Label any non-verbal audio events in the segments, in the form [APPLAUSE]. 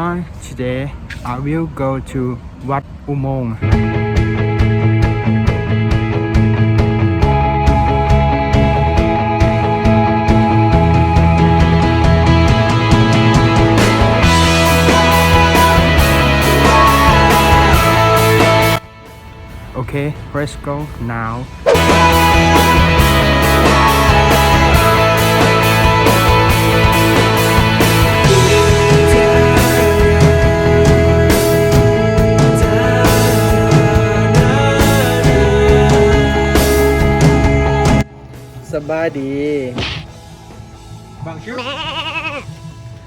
Hi today I will go to Wat Umong Okay, let's go now. Sabadi.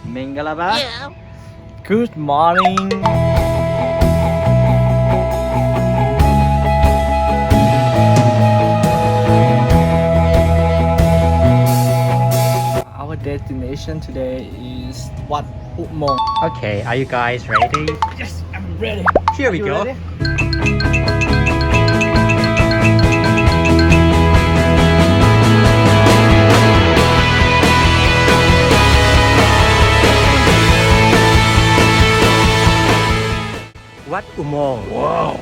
Mingalaba. Good morning. Our destination today is Wat Upmong. Okay, are you guys ready? Yes, I'm ready. Here we You go. ready? What umong? Wow.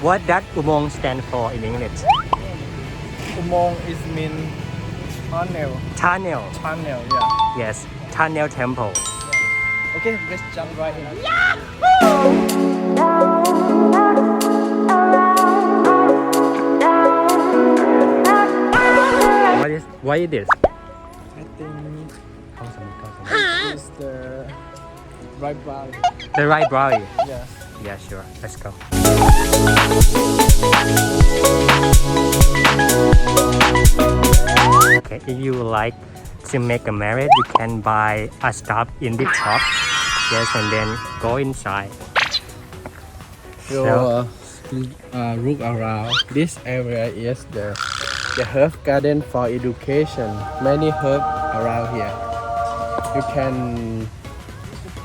What does umong stand for in English? Umong is mean tunnel. Tunnel. Tunnel, yeah. Yes, tunnel temple. Okay, let's jump right in. What is what is this? I think this is the right valley. The right brownie. Yes. Yeah, sure. Let's go. Okay, if you would like to make a marriage, you can buy a stuff in the shop. Yes, and then go inside. So, uh, uh, look around. This area is the the herb garden for education. Many herbs around here. You can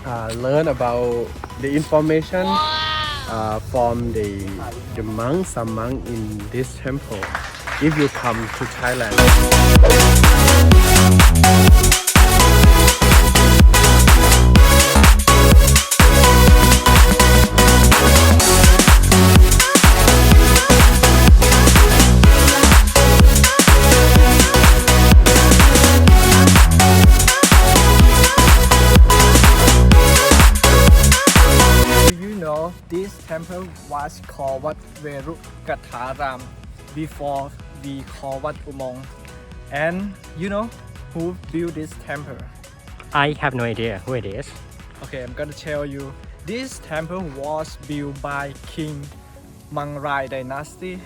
uh, learn about the information uh, from the the monks, some monk in this temple. If you come to Thailand. This temple was called Wat Verukatharam before we call Wat Umong. And you know who built this temple? I have no idea who it is. Okay, I'm gonna tell you. This temple was built by King Mangrai dynasty,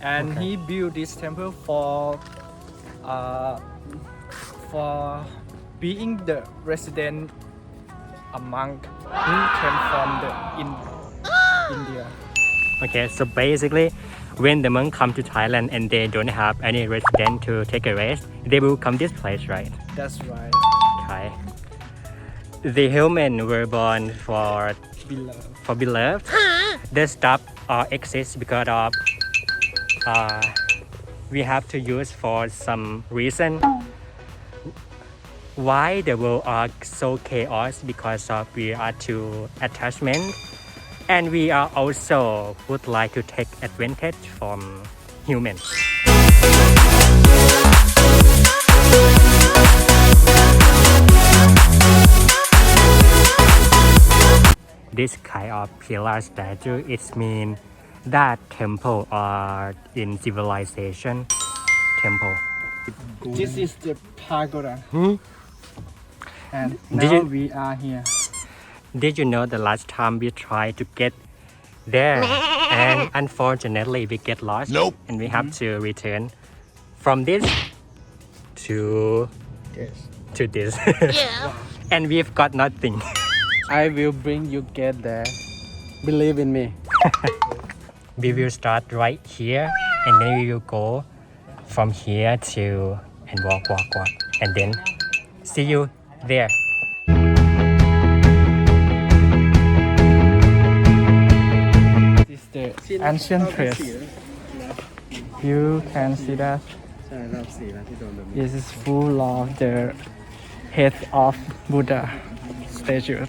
and Okay. he built this temple for uh, for being the resident a monk who came from the in India. Okay, so basically, when the monk come to Thailand and they don't have any resident to take a rest, they will come this place, right? That's right, Okay. The human were born for beloved. for beloved. The stuff uh, exists because of uh, we have to use for some reason. Why the world are so chaos because of we are too attachment, and we are also would like to take advantage from humans. This kind of pillar statue it mean that temple are in civilization temple. This is the pagoda, Hmm? and Did now you- we are here. Did you know the last time we tried to get there? [LAUGHS] And unfortunately we get lost. Nope. and we have mm-hmm. to return from this to this. to this. [LAUGHS] And we've got nothing. [LAUGHS] I will bring you get there. Believe in me. we will start right here and then we will go from here to and walk walk walk. And then see you there the ancient place. You can see that ใช่รอบสี่แล้วที่โดนแบบนี้ this is full of the head of Buddha statue.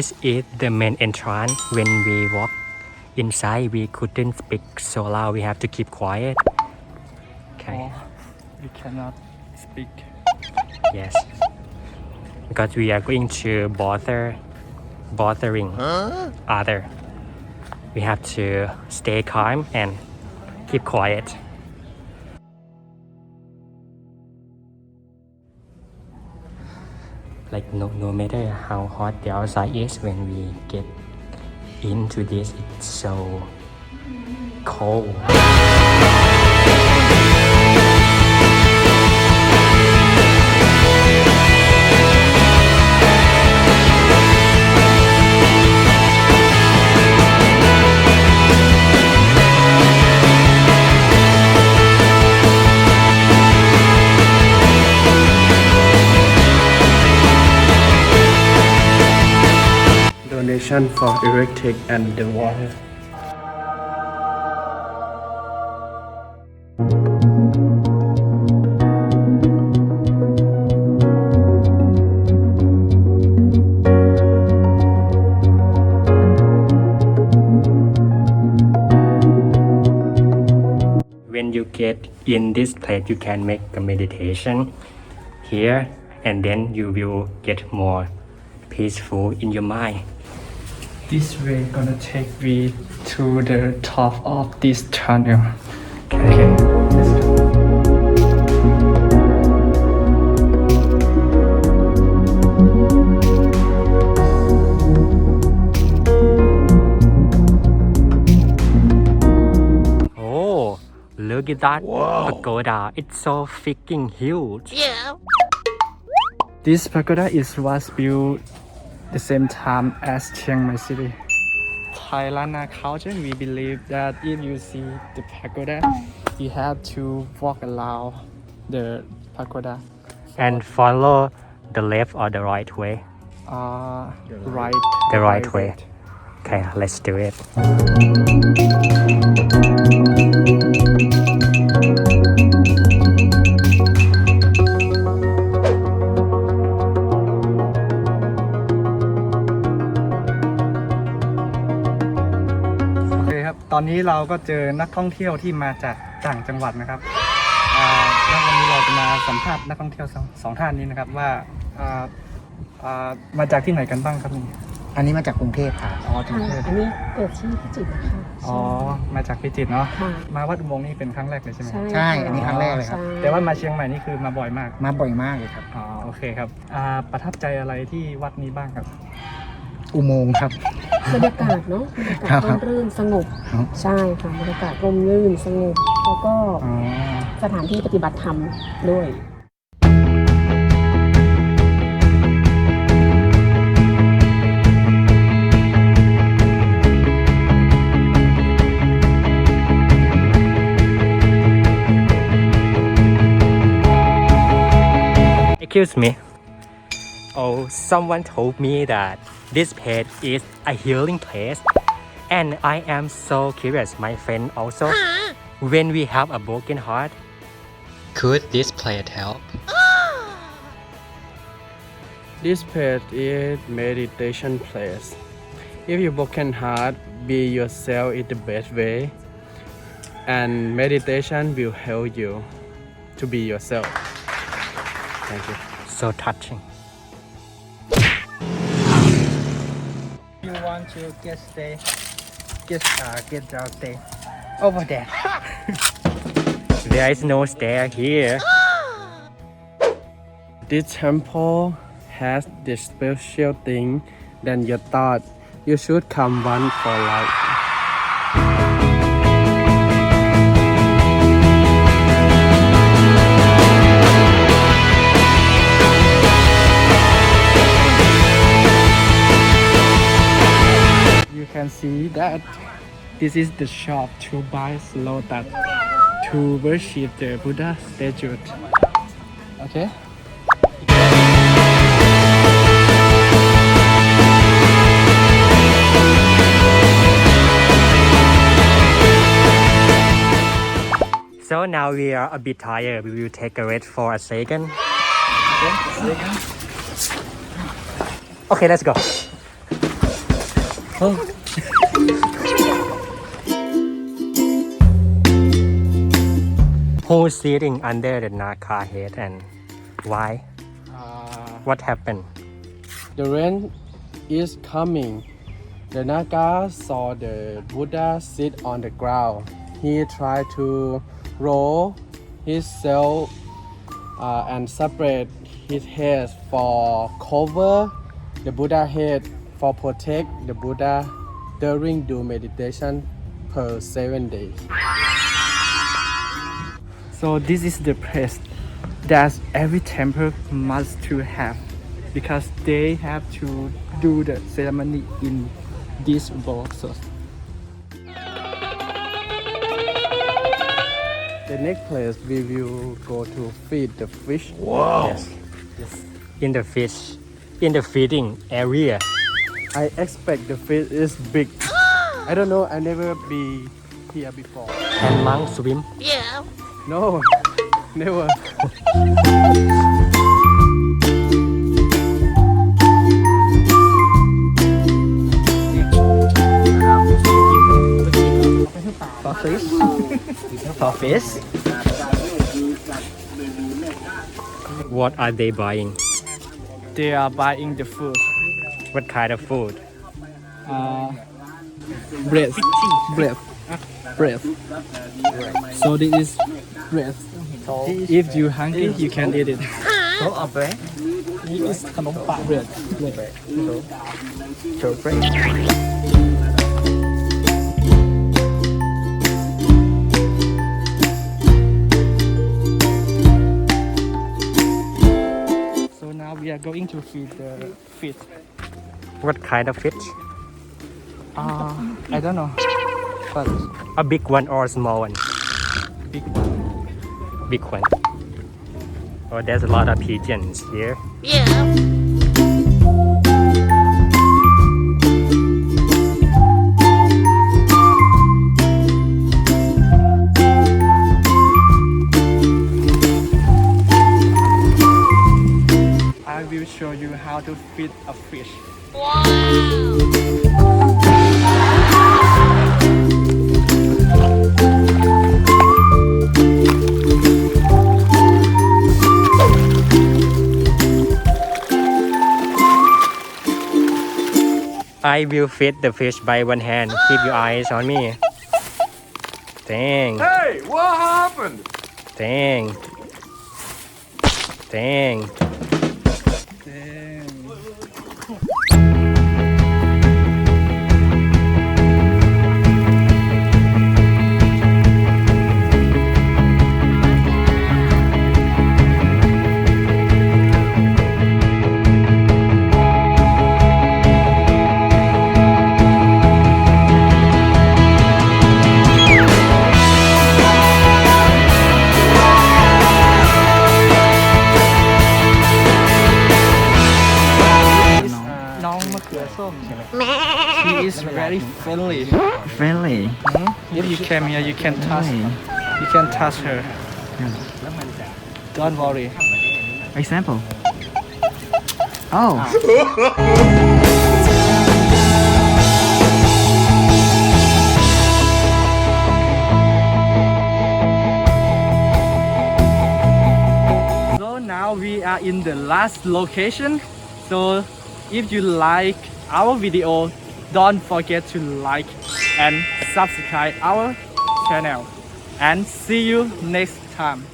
This is the main entrance. When we walk inside, we couldn't speak so loud. We have to keep quiet. Okay. Oh, we cannot speak. Yes. Because we are going to bother, bothering other. We have to stay calm and keep quiet. Like no, no matter how hot the outside is, when we get into this, it's so cold. Donation for electric and the water. when you get in this place you can make a meditation here and then you will get more peaceful in your mind This way gonna take me to the top of this tunnel. okay oh look at that pagoda it's so freaking huge Yeah. This pagoda is was built the same time as Chiang Mai City. Thailand culture, we believe that if you see the pagoda, you have to walk around the pagoda. and follow the left or the right way Uh, right. The right way. okay let's do it เราก็เจอนักท่องเที่ยวที่มาจากต่างจังหวัดนะครับอ่าแล้ววันนี้เราจะมาสัมภาษณ์นักท่องเที่ยวสองสองท่านนี้นะครับว่าอ่าอ่ามาจากที่ไหนกันบ้างครับนี่อันนี้มาจากกรุงเทพค่ะอ๋อถึงค่ะเทพอันนี้เกิดที่พิจิตรนะคะอ๋อ มาจากพิจิตรเนาะค่ะมาวัดอุโมงค์นี่เป็นครั้งแรกเลยใช่ไหมใช่ใช่ค่ะอันนี้ครั้งแรกเลยครับใช่แต่ว่ามาเชียงใหม่นี่คือมาบ่อยมาก มาบ่อยมากเลยครับ อ๋อ โอเคครับอ่าประทับใจอะไรที่วัดนี้บ้างครับ อุโมงค์ครับ บรรยากาศเนาะบรรยากาศครับร่มรื่นสงบ ครับ ใช่ค่ะบรรยากาศร่มรื่นสงบ แล้วก็อ๋อสถานที่ปฏิบัติธรรมด้วย Excuse me. Oh, someone told me that this place is a healing place, and I am so curious. My friend also. When we have a broken heart, could this place help? [GASPS] This place is meditation place. If you broken heart, be yourself in the best way, and meditation will help you to be yourself. Thank you. So touching. Want to get stay, get, uh, get down stay over there. [LAUGHS] There is no stair here. [GASPS] This temple has the special thing than you thought. You should come one for life. That. This is the shop to buy lotus to worship the Buddha statue. Okay. So now we are a bit tired. We will take a rest for a second. Okay, let's go. Oh. Who's sitting under the Naka head and why? Uh, What happened? the rain is coming. The Naga saw the Buddha sit on the ground. He tried to roll himself uh, and separate his head for cover the Buddha head for protect the Buddha during do meditation per seven days. So this is the place that every temple must to have because they have to do the ceremony in these boxes. The next place we will go to feed the fish. Wow! Yes. In the fish, in the feeding area. I expect the fish is big. [GASPS] I don't know. I never be here before. Can monk swim? Yeah. No, [LAUGHS] never. For fish? What are they buying? They are buying the food. What kind of food? Uh, bread. Bread. Bread. So this is bread. If you hungry, you can eat it. So of bread This is ขนมปัง bread. bread. so bread So now we are going to feed the fish. what kind of fish? Uh, I don't know, but A big one or a small one? big one. Big one. Oh, there's a lot of pigeons here. Yeah. I will show you how to feed a fish. I will feed the fish by one hand. Keep your eyes on me. Dang. Hey, what happened? Dang. Dang. เขือส้มใช่ไหม She is very friendly. friendly If you came here, you can touch. You can touch her. Don't worry. example oh So now we are in the last location. So if you like our video, don't forget to like and subscribe our channel. And see you next time.